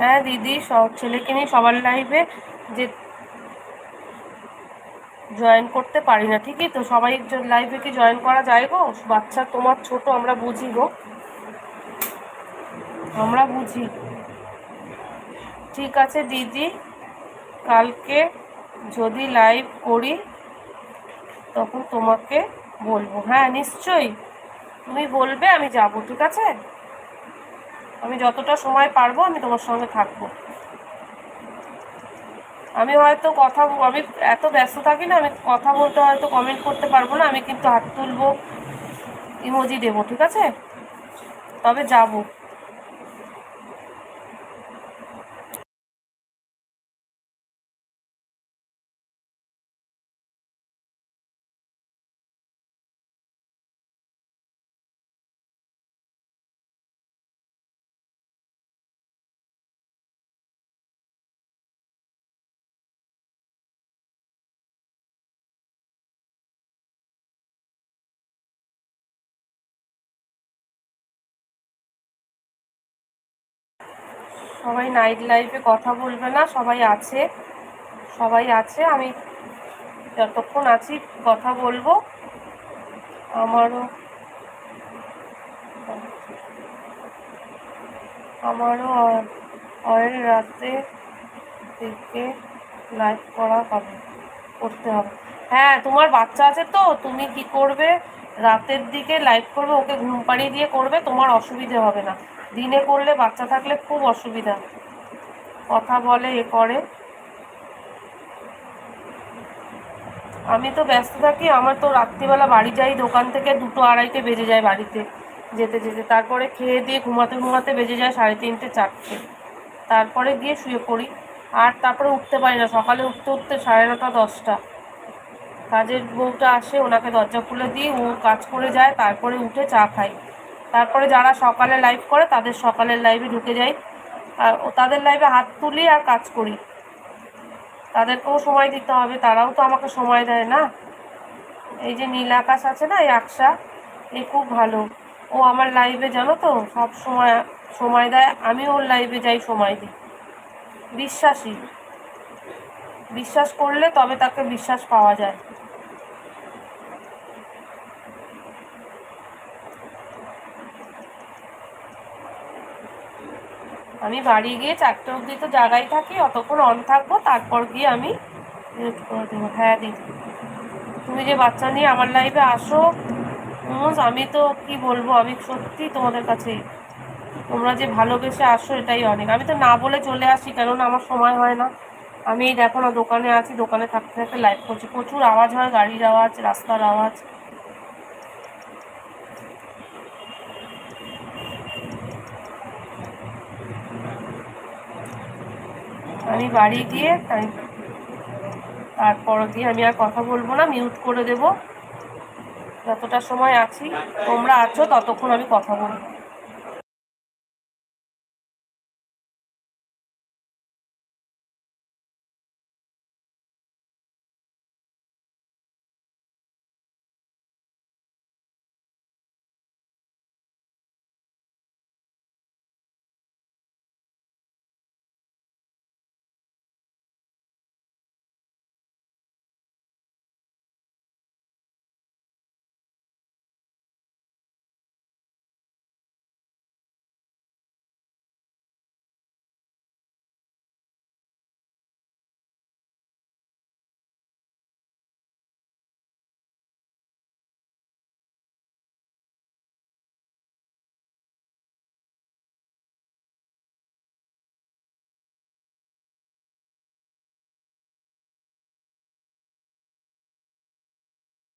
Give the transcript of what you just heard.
হ্যাঁ দিদি, সব ছেলেকে নিয়ে সবার লাইফে যে জয়েন করতে পারি না, ঠিকই তো? সবাই লাইফে কি জয়েন করা যায় গো? বাচ্চা তোমার ছোট, আমরা বুঝি গো। আমরা বুঝি। ঠিক আছে দিদি, কালকে যদি লাইভ করি, তখন তোমাকে বলব। হ্যাঁ নিশ্চয়ই। তুমি বলবে, আমি যাব, ঠিক আছে? আমি যতটা সময় পারব, আমি তোমার সঙ্গে থাকব। আমি হয়তো কথা, আমি এত ব্যস্ত থাকি না, আমি কথা বলতে হয়তো কমেন্ট করতে পারব না, আমি কিন্তু হাত তুলবো ইমোজি দেবো, ঠিক আছে? তবে যাব। সবাই নাইট লাইফে কথা বলবে না, সবাই আছে সবাই আছে, আমি যতক্ষণ আছি কথা বলব। আমারও আমারও অয়েল রাতে থেকে লাইভ করা হবে, করতে হবে। হ্যাঁ তোমার বাচ্চা আছে তো, তুমি কি করবে? রাতের দিকে লাইভ করবে, ওকে ঘুম পাড়িয়ে দিয়ে করবে, তোমার অসুবিধে হবে না। দিনে করলে বাচ্চা থাকলে খুব অসুবিধা। কথা বলে, এ করে। আমি তো ব্যস্ত থাকি, আমার তো রাত্রিবেলা বাড়ি যাই, দোকান থেকে দুটো আড়াইটে বেজে যায় বাড়িতে, যেতে যেতে। তারপরে খেয়ে দিয়ে ঘুমাতে ঘুমাতে বেজে যায় সাড়ে তিনটে, চারটে। তারপরে গিয়ে শুয়ে পড়ি। আর তারপরে উঠতে পারি না, সকালে উঠতে উঠতে সাড়ে নটা, দশটা। কাজের বউটা আসে, ওনাকে দরজা খুলে দিই, ও কাজ করে যায়, তারপরে উঠে চা খাই তারপরে যারা সকালে লাইভ করে, তাদের সকালের লাইভে ঢুকে যাই। আর তাদের লাইভে হাত তুলি আর কাজ করি। তাদেরকেও সময় দিতে হবে, তারাও তো আমাকে সময় দেয় না। এই যে নীল আকাশ আছে না, এই আকশা, এই খুব ভালো। ও আমার লাইভে জানো তো, সব সময় সময় দেয়। আমি ওর লাইভে যাই সময় দিই। বিশ্বাসী। বিশ্বাস করলে তবে তাকে বিশ্বাস পাওয়া যায়। আমি বাড়ি গিয়ে চারটে অবধি তো জায়গায় থাকি অতক্ষণ অন থাকব, তারপর গিয়ে আমি করে দেবো। হ্যাঁ দিদি তুমি যে বাচ্চা নিয়ে আমার লাইফে আসো আমি তো কি বলব, আমি সত্যি তোমাদের কাছে, তোমরা যে ভালোবেসে আসো, এটাই অনেক। আমি তো না বলে চলে আসি, কেননা আমার সময় হয় না। আমি দেখো না, দোকানে আছি, দোকানে থাকতে থাকতে লাইভ করছি। প্রচুর আওয়াজ হয়, গাড়ির আওয়াজ, রাস্তার আওয়াজ। আমি বাড়ি গিয়ে তাই তারপর দিয়ে আমি আর কথা বলব না মিউট করে দেব। যতটা সময় আছি, তোমরা আছো, ততক্ষণ আমি কথা বলব।